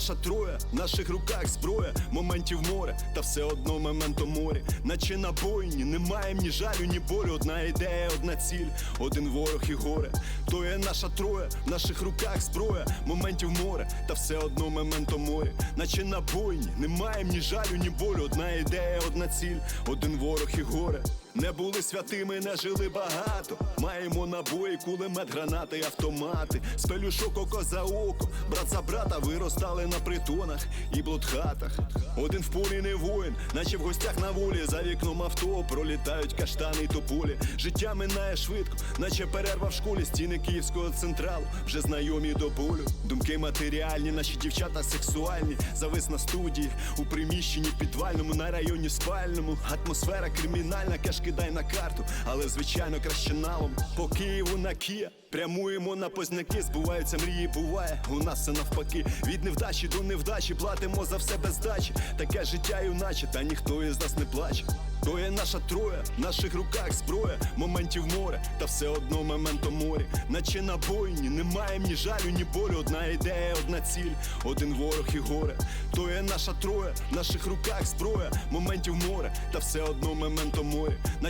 наша троє, в наших руках зброя, моментів море, та все одно моменто морі. Наче на бойні, не маєм ні жалю, ні болю. Одна ідея, одна ціль, один ворог і горе. То є наша троє, в наших руках зброя, моментів море, та все одно моменто морі. Наче на бойні, не маєм ні жалю, ні болю. Одна ідея, одна ціль, один ворог і горе. Не були святими, не жили багато. Маємо набої, кулемет, гранати, автомати. З пелюшок око за око, брат за брата виростали на притонах і блудхатах. Один в полі не воїн, наче в гостях на волі. За вікном авто пролітають каштани й тополі. Життя минає швидко, наче перерва в школі. Стіни київського централу вже знайомі до болю. Думки матеріальні, наші дівчата сексуальні. Завис на студії у приміщенні підвальному, на районі спальному. Атмосфера кримінальна, кеш кидай на карту, але звичайно краще налом. По Києву на Кія прямуємо на позняки. Збуваються мрії, буває. У нас все навпаки. Від невдачі до невдачі платимо за все без здачі. Таке життя юначе, та ніхто із нас не плаче. То є наша троє, в наших руках зброя, моментів море, та все одно моменто морі. Наче на бойні, не маєм ні жалю, ні болю. Одна ідея, одна ціль, один ворог і горе. То є наша троє, в наших руках зброя, моментів море, та все одно моменто морі.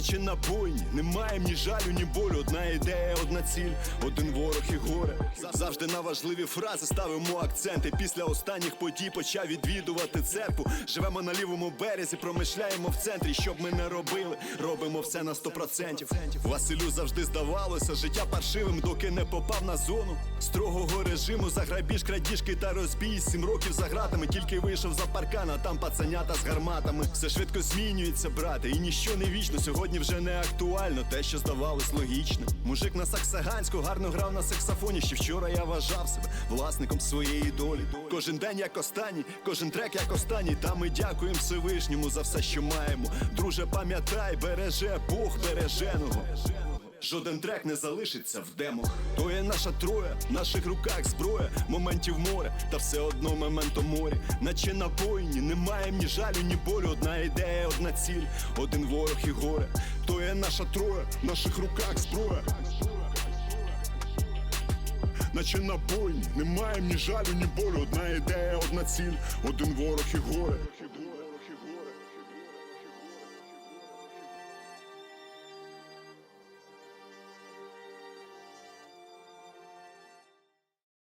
Наче на бойні, не маєм ні жалю, ні болю. Одна ідея, одна ціль, один ворог і горе. Завжди на важливі фрази ставимо акценти. Після останніх подій почав відвідувати церкву. Живемо на лівому березі, промишляємо в центрі. Щоб ми не робили, робимо все на 100%. Василю завжди здавалося життя паршивим, доки не попав на зону строгого режиму. За грабіж, крадіжки та розбій. Сім років за гратами, тільки вийшов за паркан, а там пацанята з гарматами. Все швидко змінюється, брате, і ніщо не вічно. Сьогодні вже не актуально, те, що здавалось логічно. Мужик на Саксаганську гарно грав на саксофоні. Ще вчора я вважав себе власником своєї долі. Кожен день як останній, кожен трек як останній. Та ми дякуємо Всевишньому за все, що маємо. Друже, пам'ятай, береже Бог береженого. Жоден трек не залишиться в демо. То є наша троє, в наших руках зброя, моментів море, та все одно моменто морі. Наче на бойні, не маєм ні жалю, ні болю. Одна ідея, одна ціль, один ворог і горе. То є наша троє, в наших руках зброя. Наче на бойні, не маєм ні жалю, ні болю. Одна ідея, одна ціль, один ворог і горе.